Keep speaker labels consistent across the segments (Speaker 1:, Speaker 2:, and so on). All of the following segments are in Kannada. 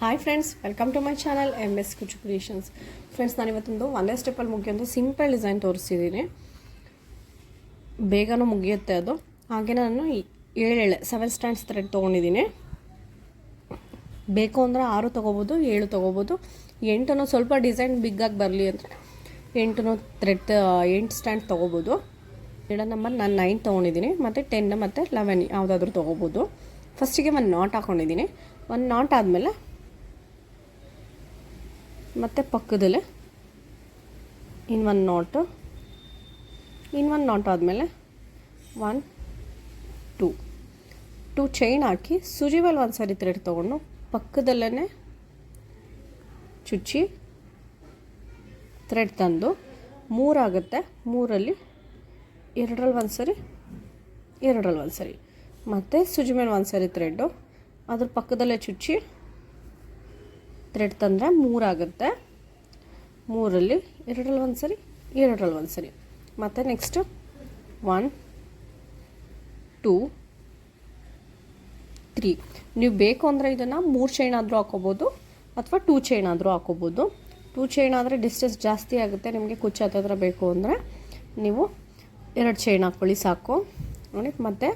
Speaker 1: Hi friends welcome to my channel M S Kuchu creations friends ನಾನು ಇವತ್ತೊಂದು ಒಂದೇ ಸ್ಟೆಪ್ಪಲ್ಲಿ ಮುಗಿಯೋದು ಸಿಂಪಲ್ ಡಿಸೈನ್ ತೋರಿಸಿದ್ದೀನಿ. ಬೇಗನೂ ಮುಗಿಯುತ್ತೆ ಅದು. ಹಾಗೆ ನಾನು ಏಳೆಳೆ ಸೆವೆನ್ ಸ್ಟ್ಯಾಂಡ್ಸ್ ಥ್ರೆಡ್ ತೊಗೊಂಡಿದ್ದೀನಿ ಬೇಕು ಅಂದರೆ ಆರು ತೊಗೋಬೋದು, ಏಳು ತೊಗೋಬೋದು. ಎಂಟನ್ನು ಸ್ವಲ್ಪ ಡಿಸೈನ್ ಬಿಗ್ಗಾಗಿ ಬರಲಿ ಅಂದರೆ ಎಂಟು ಥ್ರೆಡ್ ಎಂಟು ಸ್ಟ್ಯಾಂಡ್ ತೊಗೋಬೋದು. ಏಳ ನಂಬರ್ ನಾನು ನೈನ್ ತೊಗೊಂಡಿದ್ದೀನಿ. ಮತ್ತು ಟೆನ್ ಮತ್ತು ಲೆವೆನ್ ಯಾವುದಾದ್ರೂ ತೊಗೋಬೋದು. ಫಸ್ಟಿಗೆ ಒಂದು ನಾಟ್ ಹಾಕ್ಕೊಂಡಿದ್ದೀನಿ ಒಂದು ನಾಟ್ ಆದಮೇಲೆ ಮತ್ತು ಪಕ್ಕದಲ್ಲೇ in one knot one knot ಆದಮೇಲೆ ಒನ್, ಟೂ. ಟೂ ಚೈನ್ ಹಾಕಿ ಸುಜಿವಲ್ಲಿ ಮೇಲೆ ಒಂದು ಸರಿ ಥ್ರೆಡ್ ತೊಗೊಂಡು ಪಕ್ಕದಲ್ಲೇ ಚುಚ್ಚಿ ಥ್ರೆಡ್ ತಂದು ಮೂರಾಗುತ್ತೆ, ಮೂರಲ್ಲಿ ಎರಡರಲ್ಲಿ ಒಂದು ಸರಿ ಎರಡರಲ್ಲಿ ಒಂದು ಸರಿ. ಮತ್ತು ಸುಜಿ ಮೇಲೆ ಒಂದು ಸರಿ ಥ್ರೆಡ್ಡು ಅದ್ರ ಪಕ್ಕದಲ್ಲೇ ಚುಚ್ಚಿ ಥ್ರೆಡ್ ತಂದರೆ ಮೂರಾಗುತ್ತೆ ಮೂರಲ್ಲಿ ಎರಡರಲ್ಲಿ ಒಂದು ಸರಿ, ಎರಡರಲ್ಲಿ ಒಂದು ಸರಿ. ಮತ್ತು ನೆಕ್ಸ್ಟ್ ಒನ್ ಟೂ ತ್ರೀ ನೀವು ಬೇಕು ಅಂದರೆ ಇದನ್ನು ಮೂರು ಚೈನ್ ಆದರೂ ಹಾಕೋಬೋದು ಅಥವಾ ಟೂ ಚೈನ್ ಆದರೂ ಹಾಕೋಬೋದು. ಟೂ ಚೈನ್ ಆದರೆ ಡಿಸ್ಟೆನ್ಸ್ ಜಾಸ್ತಿ ಆಗುತ್ತೆ, ನಿಮಗೆ ಕುಚ್ಚು ಹತ್ತಿರ ಬೇಕು ಅಂದರೆ ನೀವು ಎರಡು ಚೈನ್ ಹಾಕ್ಕೊಳ್ಳಿ ಸಾಕು. ನೋಡಿ, ಮತ್ತು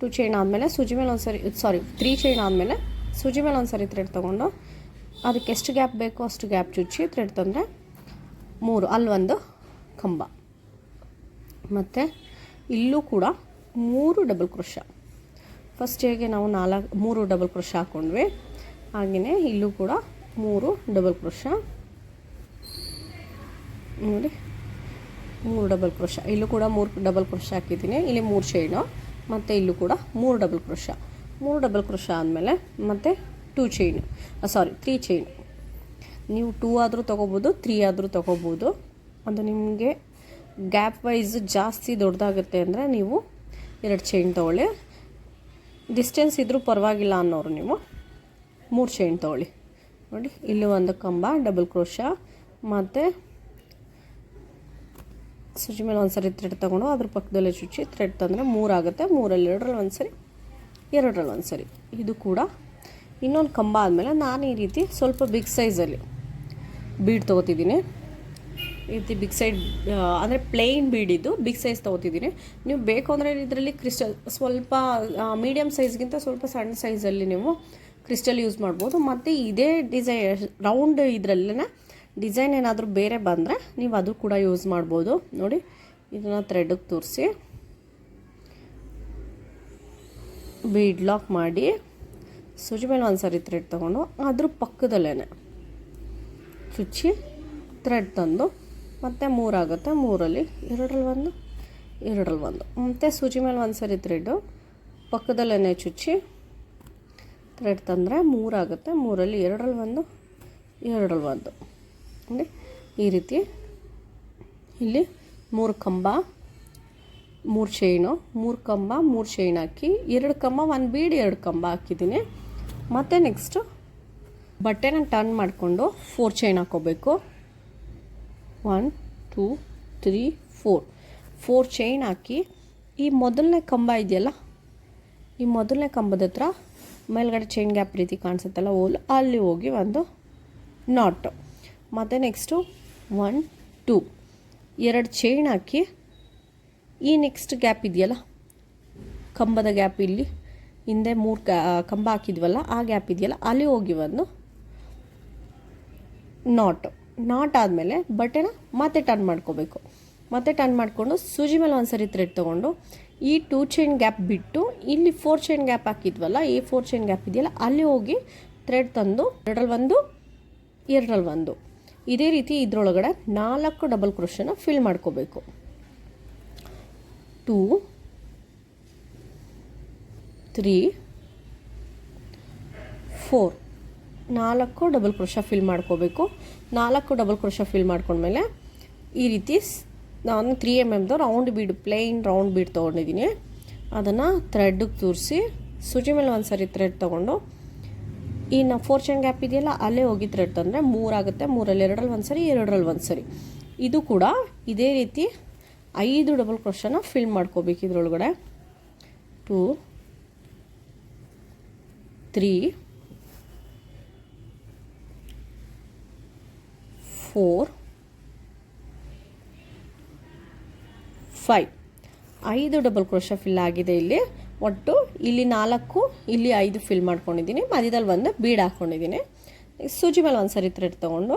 Speaker 1: ಟೂ ಚೈನ್ ಆದಮೇಲೆ, ಸೂಜಿ ಮೇಲೆ ಒಂದು ಸರಿ ಸಾರಿ ತ್ರೀ ಚೈನ್ ಆದಮೇಲೆ ಸೂಜಿ ಮೇಲೆ ಒಂದು ಸರಿ ಥ್ರೆಡ್ ತೊಗೊಂಡು ಅದಕ್ಕೆ ಎಷ್ಟು ಗ್ಯಾಪ್ ಬೇಕೋ ಅಷ್ಟು ಗ್ಯಾಪ್ ಚುಚ್ಚಿ ಥ್ರೆಡ್ ತಂದರೆ ಮೂರು ಅಲ್ಲೊಂದು ಕಂಬ. ಮತ್ತು ಇಲ್ಲೂ ಕೂಡ ಮೂರು ಡಬಲ್ ಕ್ರೋಶ ಫಸ್ಟ್ ಹೇಗೆ ನಾವು ನಾಲ್ಕು, ಮೂರು ಡಬಲ್ ಕ್ರೋಶ ಹಾಕ್ಕೊಂಡ್ವಿ ಹಾಗೆಯೇ ಇಲ್ಲೂ ಕೂಡ ಮೂರು ಡಬಲ್ ಕ್ರೋಶ ನೋಡಿ, ಮೂರು ಡಬಲ್ ಕ್ರೋಶ ಇಲ್ಲೂ ಕೂಡ ಮೂರು ಡಬಲ್ ಕ್ರೋಶ ಹಾಕಿದ್ದೀನಿ. ಇಲ್ಲಿ ಮೂರು ಚೈನು ಮತ್ತು ಇಲ್ಲೂ ಕೂಡ ಮೂರು ಡಬಲ್ ಕ್ರೋಶ ಮೂರು ಡಬಲ್ ಕ್ರೋಶ ಆದಮೇಲೆ ಮತ್ತು ಟೂ ಚೈನ್ ಸಾರಿ ತ್ರೀ ಚೈನ್ ನೀವು ಟೂ ಆದರೂ ತೊಗೋಬೋದು ತ್ರೀ ಆದರೂ ತೊಗೋಬೋದು. ಅದು ನಿಮಗೆ ಗ್ಯಾಪ್ ವೈಸ್ ಜಾಸ್ತಿ ದೊಡ್ಡದಾಗುತ್ತೆ ಅಂದರೆ ನೀವು ಎರಡು ಚೈನ್ ತೊಗೊಳ್ಳಿ. ಡಿಸ್ಟೆನ್ಸ್ ಇದ್ದರೂ ಪರವಾಗಿಲ್ಲ ಅನ್ನೋರು ನೀವು ಮೂರು ಚೈನ್ ತೊಗೊಳ್ಳಿ. ನೋಡಿ, ಇಲ್ಲಿ ಒಂದು ಕಂಬ ಡಬಲ್ ಕ್ರೋಶ ಮತ್ತು ಸುಜಿ ಮೇಲೆ ಒಂದು ಸರಿ ಥ್ರೆಡ್ ತೊಗೊಂಡು ಅದ್ರ ಪಕ್ಕದಲ್ಲೇ ಚುಚ್ಚಿ ಥ್ರೆಡ್ ತಂದರೆ ಮೂರಾಗುತ್ತೆ ಮೂರಲ್ಲಿ ಎರಡರಲ್ಲಿ ಒಂದು ಸರಿ ಎರಡರಲ್ಲಿ ಒಂದು ಸರಿ ಇದು ಕೂಡ ಇನ್ನೊಂದು ಕಂಬ ಆದಮೇಲೆ ನಾನು ಈ ರೀತಿ ಸ್ವಲ್ಪ ಬಿಗ್ ಸೈಜಲ್ಲಿ ಬೀಡ್ ತೊಗೋತಿದ್ದೀನಿ. ಈ ರೀತಿ ಬಿಗ್ ಸೈಡ್ ಅಂದರೆ ಪ್ಲೇನ್ ಬೀಡಿದ್ದು ಬಿಗ್ ಸೈಜ್ ತೊಗೋತಿದ್ದೀನಿ. ನೀವು ಬೇಕು ಅಂದರೆ ಇದರಲ್ಲಿ ಕ್ರಿಸ್ಟಲ್ ಸ್ವಲ್ಪ ಮೀಡಿಯಮ್ ಸೈಜ್ಗಿಂತ ಸ್ವಲ್ಪ ಸಣ್ಣ ಸೈಜಲ್ಲಿ ನೀವು ಕ್ರಿಸ್ಟಲ್ ಯೂಸ್ ಮಾಡ್ಬೋದು. ಮತ್ತು ಇದೇ ಡಿಸೈನ್ ರೌಂಡ್ ಇದರಲ್ಲೇ ಡಿಸೈನ್ ಏನಾದರೂ ಬೇರೆ ಬಂದರೆ ನೀವು ಅದು ಕೂಡ ಯೂಸ್ ಮಾಡ್ಬೋದು. ನೋಡಿ, ಇದನ್ನು ಥ್ರೆಡ್ಗೆ ತೋರಿಸಿ. ಬೀಡ್ ಲಾಕ್ ಮಾಡಿ. ಸೂಜಿ ಮೇಲೆ ಒಂದು ಸರಿ ಥ್ರೆಡ್ ತೊಗೊಂಡು, ಅದ್ರ ಪಕ್ಕದಲ್ಲೇ ಚುಚ್ಚಿ ಥ್ರೆಡ್ ತಂದು, ಮತ್ತು ಮೂರಾಗುತ್ತೆ, ಮೂರಲ್ಲಿ ಎರಡರಲ್ಲಿ ಒಂದು ಎರಡರಲ್ಲಿ ಒಂದು. ಮತ್ತು ಸೂಜಿ ಮೇಲೆ ಒಂದು ಸರಿ ಥ್ರೆಡ್ಡು ಪಕ್ಕದಲ್ಲೇ ಚುಚ್ಚಿ ಥ್ರೆಡ್ ತಂದರೆ ಮೂರಾಗುತ್ತೆ, ಮೂರಲ್ಲಿ ಎರಡರಲ್ಲಿ ಒಂದು ಎರಡರಲ್ಲಿ ಒಂದು. ಅಂದರೆ ಈ ರೀತಿ ಇಲ್ಲಿ ಮೂರು ಕಂಬ, ಮೂರು ಚೈನು ಮೂರು ಕಂಬ, ಮೂರು ಚೈನ್ ಹಾಕಿ, ಎರಡು ಕಂಬ, ಒಂದು ಬೀಡ್ ಎರಡು ಕಂಬ ಹಾಕಿದ್ದೀನಿ. ಮತ್ತು ನೆಕ್ಸ್ಟು ಬಟ್ಟೆನ ಟರ್ನ್ ಮಾಡಿಕೊಂಡು ಫೋರ್ ಚೈನ್ ಹಾಕೋಬೇಕು. One two three four four chain ಹಾಕಿ, ಈ ಮೊದಲನೇ ಕಂಬ ಇದೆಯಲ್ಲ, ಈ ಮೊದಲನೇ ಕಂಬದ ಹತ್ರ ಮೇಲ್ಗಡೆ ಚೈನ್ ಗ್ಯಾಪ್ ರೀತಿ ಕಾಣಿಸುತ್ತಲ್ಲ, ಓಲ್ ಅಲ್ಲಿ ಹೋಗಿ ಒಂದು ನಾಟು ಮತ್ತು ನೆಕ್ಸ್ಟು ಒನ್ ಟೂ ಎರಡು ಚೈನ್ ಹಾಕಿ, ಈ ನೆಕ್ಸ್ಟ್ ಗ್ಯಾಪ್ ಇದೆಯಲ್ಲ, ಕಂಬದ ಗ್ಯಾಪ್ ಇಲ್ಲಿ. ಹಿಂದೆ ಮೂರು ಕಂಬ ಹಾಕಿದ್ವಲ್ಲ, ಆ ಗ್ಯಾಪ್ ಇದೆಯಲ್ಲ, ಅಲ್ಲಿ ಹೋಗಿ ಒಂದು ನಾಟ್ ನಾಟ್ ಆದಮೇಲೆ ಬಟ್ಟೆನ ಮತ್ತೆ ಟರ್ನ್ ಮಾಡ್ಕೋಬೇಕು. ಮತ್ತೆ ಟರ್ನ್ ಮಾಡಿಕೊಂಡು ಸೂಜಿ ಮೇಲೆ ಒಂದು ಸರಿ ಥ್ರೆಡ್ ತೊಗೊಂಡು ಈ ಟೂ ಚೈನ್ ಗ್ಯಾಪ್ ಬಿಟ್ಟು ಇಲ್ಲಿ ಫೋರ್ ಚೈನ್ ಗ್ಯಾಪ್ ಹಾಕಿದ್ವಲ್ಲ, ಈ ಫೋರ್ ಚೈನ್ ಗ್ಯಾಪ್ ಇದೆಯಲ್ಲ, ಅಲ್ಲಿ ಹೋಗಿ ಥ್ರೆಡ್ ತಂದು ಎರಡರಲ್ಲಿ ಒಂದು ಎರಡರಲ್ಲಿ ಒಂದು. ಇದೇ ರೀತಿ ಇದರೊಳಗಡೆ ನಾಲ್ಕು ಡಬಲ್ ಕ್ರೋಶನ ಫಿಲ್ ಮಾಡ್ಕೋಬೇಕು. ಟೂ ತ್ರೀ ಫೋರ್ ನಾಲ್ಕು ಡಬಲ್ ಕ್ರೋಶ ಫಿಲ್ ಮಾಡ್ಕೋಬೇಕು. ನಾಲ್ಕು ಡಬಲ್ ಕ್ರೋಶ ಫಿಲ್ ಮಾಡ್ಕೊಂಡ್ಮೇಲೆ ಈ ರೀತಿ ನಾನು three M ಎಮ್ದು round bead plain round bead ತೊಗೊಂಡಿದ್ದೀನಿ. ಅದನ್ನು ಥ್ರೆಡ್ಗೆ ತೂರಿಸಿ, ಸೂಜಿ ಮೇಲೆ ಒಂದು ಸರಿ ಥ್ರೆಡ್ ತೊಗೊಂಡು ಇನ್ನು ಫೋರ್ ಚೈನ್ ಗ್ಯಾಪ್ ಇದೆಯಲ್ಲ, ಅಲ್ಲೇ ಹೋಗಿ ಥ್ರೆಡ್ ತಂದರೆ ಮೂರಾಗುತ್ತೆ ಮೂರಲ್ಲಿ ಎರಡರಲ್ಲಿ ಒಂದು ಸರಿ, ಎರಡರಲ್ಲಿ ಒಂದು ಸರಿ. ಇದು ಕೂಡ ಇದೇ ರೀತಿ ಐದು ಡಬಲ್ ಕ್ರೋಶನ ಫಿಲ್ ಮಾಡ್ಕೋಬೇಕು ಇದರೊಳಗಡೆ. ಟೂ ತ್ರೀ ಫೋರ್ ಫೈವ್ ಐದು ಡಬಲ್ ಕ್ರೋಶ ಫಿಲ್ ಆಗಿದೆ ಇಲ್ಲಿ. ಒಟ್ಟು ಇಲ್ಲಿ ನಾಲ್ಕು, ಇಲ್ಲಿ ಐದು ಫಿಲ್ ಮಾಡ್ಕೊಂಡಿದ್ದೀನಿ. ಮಧ್ಯದಲ್ಲಿ ಒಂದು ಬೀಡ್ ಹಾಕ್ಕೊಂಡಿದ್ದೀನಿ ಸೂಜಿ ಮೇಲೆ ಒಂದು ಸರಿ ಥ್ರೆಡ್ ತೊಗೊಂಡು.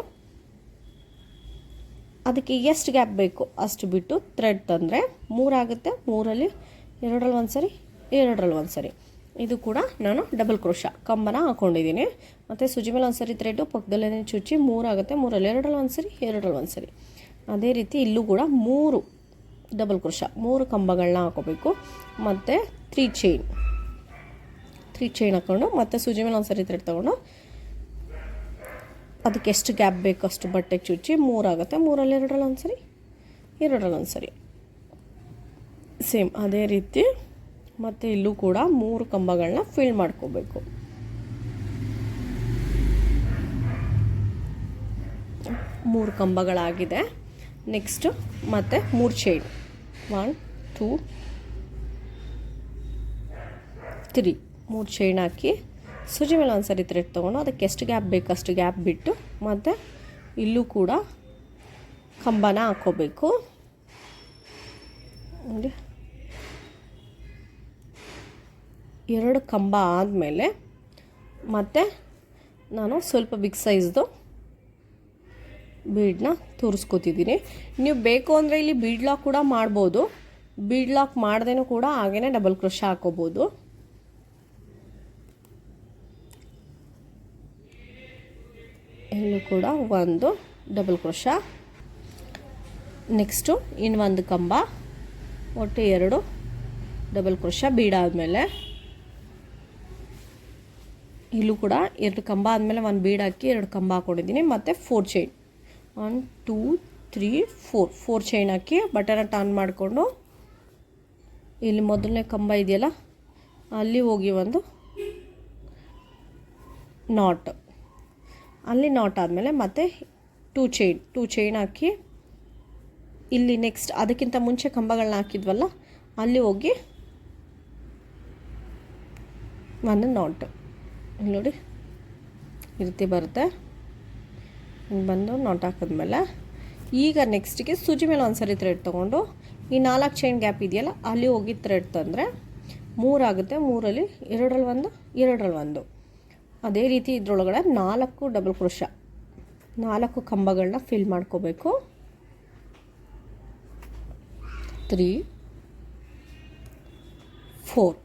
Speaker 1: ಅದಕ್ಕೆ ಎಷ್ಟು ಗ್ಯಾಪ್ ಬೇಕು ಅಷ್ಟು ಬಿಟ್ಟು ಥ್ರೆಡ್ ತಂದರೆ ಮೂರಾಗುತ್ತೆ ಮೂರಲ್ಲಿ ಎರಡರಲ್ಲಿ ಒಂದು ಸರಿ ಎರಡರಲ್ಲಿ ಒಂದು ಸರಿ ಇದು ಕೂಡ ನಾನು ಡಬಲ್ ಕ್ರೋಶ ಕಂಬನ ಹಾಕ್ಕೊಂಡಿದ್ದೀನಿ ಮತ್ತು ಸುಜಿ ಮೇಲೆ ಒಂದು ಸರಿ ಥ್ರೆಡ್ಡು ಪಕ್ಕದಲ್ಲೇ ಚುಚ್ಚಿ ಮೂರಾಗುತ್ತೆ ಮೂರಲ್ಲಿ ಎರಡರಲ್ಲಿ ಒಂದು ಸರಿ ಎರಡರಲ್ಲಿ ಒಂದು ಸರಿ ಅದೇ ರೀತಿ ಇಲ್ಲೂ ಕೂಡ ಮೂರು ಡಬಲ್ ಕ್ರೋಶ ಮೂರು ಕಂಬಗಳನ್ನ ಹಾಕೋಬೇಕು. ಮತ್ತು ತ್ರೀ ಚೈನ್ ತ್ರೀ ಚೈನ್ ಹಾಕ್ಕೊಂಡು ಮತ್ತು ಸೂಜಿ ಮೇಲೆ ಒಂದು ಸರಿ ಥ್ರೆಡ್ ತೊಗೊಂಡು ಅದಕ್ಕೆ ಎಷ್ಟು ಗ್ಯಾಪ್ ಬೇಕು ಅಷ್ಟು ಬಟ್ಟೆ ಚುಚ್ಚಿ ಮೂರಾಗುತ್ತೆ ಮೂರಲ್ಲಿ ಎರಡರಲ್ಲಿ ಒಂದು ಸರಿ ಎರಡರಲ್ಲಿ ಸೇಮ್ ಅದೇ ರೀತಿ ಮತ್ತು ಇಲ್ಲೂ ಕೂಡ ಮೂರು ಕಂಬಗಳನ್ನ ಫಿಲ್ ಮಾಡ್ಕೋಬೇಕು. ಮೂರು ಕಂಬಗಳಾಗಿದೆ. ನೆಕ್ಸ್ಟು ಮತ್ತು ಮೂರು ಚೈನ್ ಒನ್ ಟೂ ತ್ರೀ ಮೂರು ಚೈನ್ ಹಾಕಿ ಸೂಜಿ ಮೇಲೆ ಒಂದು ಸರಿ ಥ್ರೆಡ್ ತೊಗೊಂಡು ಅದಕ್ಕೆ ಎಷ್ಟು ಗ್ಯಾಪ್ ಬೇಕು ಅಷ್ಟು ಗ್ಯಾಪ್ ಬಿಟ್ಟು ಮತ್ತು ಇಲ್ಲೂ ಕೂಡ ಕಂಬನ ಹಾಕ್ಕೋಬೇಕು ಎರಡು ಕಂಬ ಆದಮೇಲೆ ಮತ್ತೆ ನಾನು ಸ್ವಲ್ಪ ಬಿಗ್ ಸೈಜ್ದು ಬೀಡನ್ನ ತೋರಿಸ್ಕೊತಿದ್ದೀನಿ. ನೀವು ಬೇಕು ಅಂದರೆ ಇಲ್ಲಿ ಬೀಡ್ ಲಾಕ್ ಕೂಡ ಮಾಡ್ಬೋದು. ಬೀಡ್ ಲಾಕ್ ಮಾಡ್ದೇನೂ ಕೂಡ ಹಾಗೇ ಡಬಲ್ ಕ್ರೋಶ ಹಾಕೋಬೋದು. ಇಲ್ಲೂ ಕೂಡ ಒಂದು ಡಬಲ್ ಕ್ರೋಶ ನೆಕ್ಸ್ಟು ಇನ್ನೊಂದು ಕಂಬ. ಒಟ್ಟು ಎರಡು ಡಬಲ್ ಕ್ರೋಶ ಬೀಡಾದಮೇಲೆ ಇಲ್ಲೂ ಕೂಡ ಎರಡು ಕಂಬ ಆದಮೇಲೆ ಒಂದು ಬೀಡ್ ಹಾಕಿ ಎರಡು ಕಂಬ ಹಾಕೊಂಡಿದ್ದೀನಿ ಮತ್ತು four chain one two three four four chain ಹಾಕಿ ಬಟನ್ ಟರ್ನ್ ಮಾಡಿಕೊಂಡು ಇಲ್ಲಿ ಮೊದಲನೇ ಕಂಬ ಇದೆಯಲ್ಲ, ಅಲ್ಲಿ ಹೋಗಿ ಒಂದು ನಾಟ್ ಅಲ್ಲಿ ನಾಟ್ ಆದಮೇಲೆ ಮತ್ತೆ ಟೂ ಚೈನ್ ಟೂ ಚೈನ್ ಹಾಕಿ ಇಲ್ಲಿ ನೆಕ್ಸ್ಟ್ ಅದಕ್ಕಿಂತ ಮುಂಚೆ ಕಂಬಗಳನ್ನ ಹಾಕಿದ್ವಲ್ಲ, ಅಲ್ಲಿ ಹೋಗಿ ಒಂದು ನಾಟ್ ನೋಡಿ. ಈ ರೀತಿ ಬರುತ್ತೆ. ಬಂದು ನಾಟ್ ಹಾಕಿದ್ಮೇಲೆ ಈಗ ನೆಕ್ಸ್ಟಿಗೆ ಸೂಜಿ ಮೇಲೆ ಒಂದು ಸರಿ ಥ್ರೆಡ್ ತೊಗೊಂಡು ಈ ನಾಲ್ಕು ಚೈನ್ ಗ್ಯಾಪ್ ಇದೆಯಲ್ಲ ಅಲ್ಲಿ ಹೋಗಿ ಥ್ರೆಡ್ ತಂದರೆ ಮೂರಾಗುತ್ತೆ ಮೂರಲ್ಲಿ ಎರಡರಲ್ಲಿ ಒಂದು ಎರಡರಲ್ಲಿ ಒಂದು. ಅದೇ ರೀತಿ ಇದ್ರೊಳಗಡೆ ನಾಲ್ಕು ಡಬಲ್ ಕ್ರೋಶ ನಾಲ್ಕು ಕಂಬಗಳನ್ನ ಫಿಲ್ ಮಾಡ್ಕೋಬೇಕು. ತ್ರೀ ಫೋರ್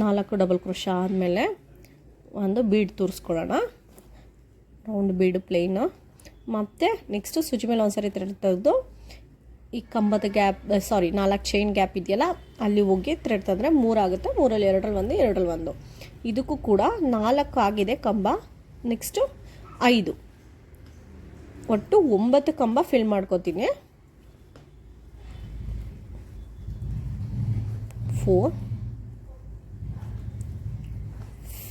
Speaker 1: ನಾಲ್ಕು ಡಬಲ್ ಕ್ರೋಶ ಆದಮೇಲೆ ಒಂದು ಬೀಡ್ ತೋರಿಸ್ಕೊಳ್ಳೋಣ. Round bead plain. ಮತ್ತು ನೆಕ್ಸ್ಟು ಸ್ವಿಚ್ ಮೇಲೆ ಒಂದ್ಸರಿ ಥ್ರೆಡ್ ತೆಗೆದು ಈ ಕಂಬದ ಗ್ಯಾಪ್ ಸಾರಿ, ನಾಲ್ಕು ಚೈನ್ ಗ್ಯಾಪ್ ಇದೆಯಲ್ಲ, ಅಲ್ಲಿ ಹೋಗಿ ಥ್ರೆಡ್ ತಂದರೆ ಮೂರಾಗುತ್ತೆ ಮೂರಲ್ಲಿ ಎರಡರಲ್ಲಿ ಒಂದು ಎರಡರಲ್ಲಿ ಒಂದು. ಇದಕ್ಕೂ ಕೂಡ ನಾಲ್ಕು ಆಗಿದೆ ಕಂಬ. ನೆಕ್ಸ್ಟು ಐದು. ಒಟ್ಟು ಒಂಬತ್ತು ಕಂಬ ಫಿಲ್ ಮಾಡ್ಕೋತೀನಿ. ಫೋರ್.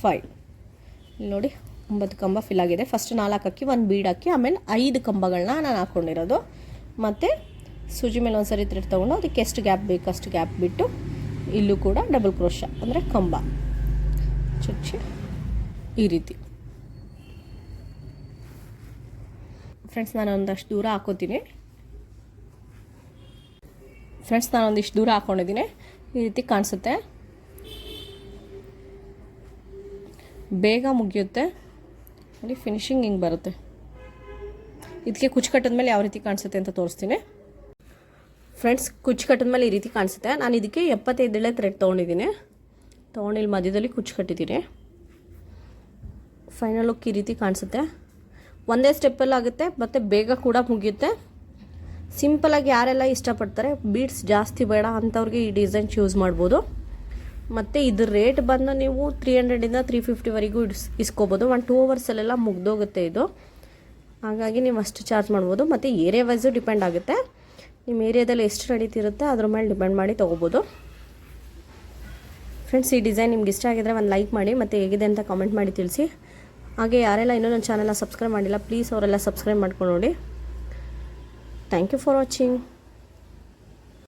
Speaker 1: ಫೈವ್ ನೋಡಿ, ಒಂಬತ್ತು ಕಂಬ ಫಿಲ್ ಆಗಿದೆ. ಫಸ್ಟ್ ನಾಲ್ಕು ಹಾಕಿ ಒಂದು ಬೀಡ್ ಹಾಕಿ ಆಮೇಲೆ ಐದು ಕಂಬಗಳನ್ನ ನಾನು ಹಾಕ್ಕೊಂಡಿರೋದು ಮತ್ತು ಸೂಜಿ ಮೇಲೆ ಒಂದು ಸರಿ ಥ್ರೆಡ್ ತೊಗೊಂಡು ಅದಕ್ಕೆ ಎಷ್ಟು ಗ್ಯಾಪ್ ಬೇಕು ಅಷ್ಟು ಗ್ಯಾಪ್ ಬಿಟ್ಟು ಇಲ್ಲೂ ಕೂಡ ಡಬಲ್ ಕ್ರೋಷ ಅಂದರೆ ಕಂಬ. ಚುಚ್ಚಿ, ಈ ರೀತಿ. ಫ್ರೆಂಡ್ಸ್ ನಾನು ಒಂದಷ್ಟು ದೂರ ಹಾಕೋತೀನಿ. ಫ್ರೆಂಡ್ಸ್ ನಾನು ಒಂದಿಷ್ಟು ದೂರ ಹಾಕ್ಕೊಂಡಿದ್ದೀನಿ ಈ ರೀತಿ ಕಾಣಿಸುತ್ತೆ. ಬೇಗ ಮುಗಿಯುತ್ತೆ. ಅಲ್ಲಿ ಫಿನಿಶಿಂಗ್ ಹಿಂಗೆ ಬರುತ್ತೆ. ಇದಕ್ಕೆ ಕುಚ್ಚು ಕಟ್ಟಿದ್ಮೇಲೆ ಯಾವ ರೀತಿ ಕಾಣಿಸುತ್ತೆ ಅಂತ ತೋರಿಸ್ತೀನಿ. ಫ್ರೆಂಡ್ಸ್ ಕುಚ್ಚು ಕಟ್ಟಿದ್ಮೇಲೆ ಈ ರೀತಿ ಕಾಣಿಸುತ್ತೆ. ನಾನು ಇದಕ್ಕೆ ಎಪ್ಪತ್ತೈದೇಳೆ ಥ್ರೆಡ್ ತೊಗೊಂಡಿದ್ದೀನಿ. ತೊಗೊಂಡು ಇಲ್ಲಿ ಮಧ್ಯದಲ್ಲಿ ಕುಚ್ಚು ಕಟ್ಟಿದ್ದೀನಿ ಫೈನಲ್ ಲುಕ್ ಈ ರೀತಿ ಕಾಣಿಸುತ್ತೆ. ಒಂದೇ ಸ್ಟೆಪ್ಪಲ್ಲಿ ಆಗುತ್ತೆ, ಮತ್ತು ಬೇಗ ಕೂಡ ಮುಗಿಯುತ್ತೆ. ಸಿಂಪಲಾಗಿ ಯಾರೆಲ್ಲ ಇಷ್ಟಪಡ್ತಾರೆ ಬೀಡ್ಸ್ ಜಾಸ್ತಿ ಬೇಡ ಅಂಥವ್ರಿಗೆ ಈ ಡಿಸೈನ್ ಚೂಸ್ ಮಾಡ್ಬೋದು. ಮತ್ತು ಇದ್ರ ರೇಟ್ ಬಂದು ನೀವು ತ್ರೀ ಹಂಡ್ರೆಡಿಂದ ತ್ರೀ ಫಿಫ್ಟಿವರೆಗೂ ಇಡ್ಸ್ ಇಸ್ಕೋಬೋದು. ಒನ್ ಟೂ ಅವರ್ಸಲ್ಲೆಲ್ಲ ಮುಗ್ದೋಗುತ್ತೆ ಇದು. ಹಾಗಾಗಿ ನೀವು ಅಷ್ಟು ಚಾರ್ಜ್ ಮಾಡ್ಬೋದು. ಮತ್ತು ಏರಿಯಾ ವೈಸು ಡಿಪೆಂಡ್ ಆಗುತ್ತೆ. ನಿಮ್ಮ ಏರಿಯಾದಲ್ಲಿ ಎಷ್ಟು ನಡೀತಿರುತ್ತೆ, ಅದ್ರ ಮೇಲೆ ಡಿಪೆಂಡ್ ಮಾಡಿ ತೊಗೋಬೋದು. ಫ್ರೆಂಡ್ಸ್ ಈ ಡಿಸೈನ್ ನಿಮ್ಗೆ ಇಷ್ಟ ಆಗಿದ್ರೆ ಒಂದು ಲೈಕ್ ಮಾಡಿ, ಮತ್ತು ಹೇಗಿದೆ ಅಂತ ಕಾಮೆಂಟ್ ಮಾಡಿ ತಿಳಿಸಿ. ಹಾಗೆ ಯಾರೆಲ್ಲ ಇನ್ನೂ ನನ್ನ ಚಾನೆಲ್ನ ಸಬ್ಸ್ಕ್ರೈಬ್ ಮಾಡಿಲ್ಲ ಪ್ಲೀಸ್ ಅವರೆಲ್ಲ ಸಬ್ಸ್ಕ್ರೈಬ್ ಮಾಡ್ಕೊಂಡು ನೋಡಿ. Thank you for watching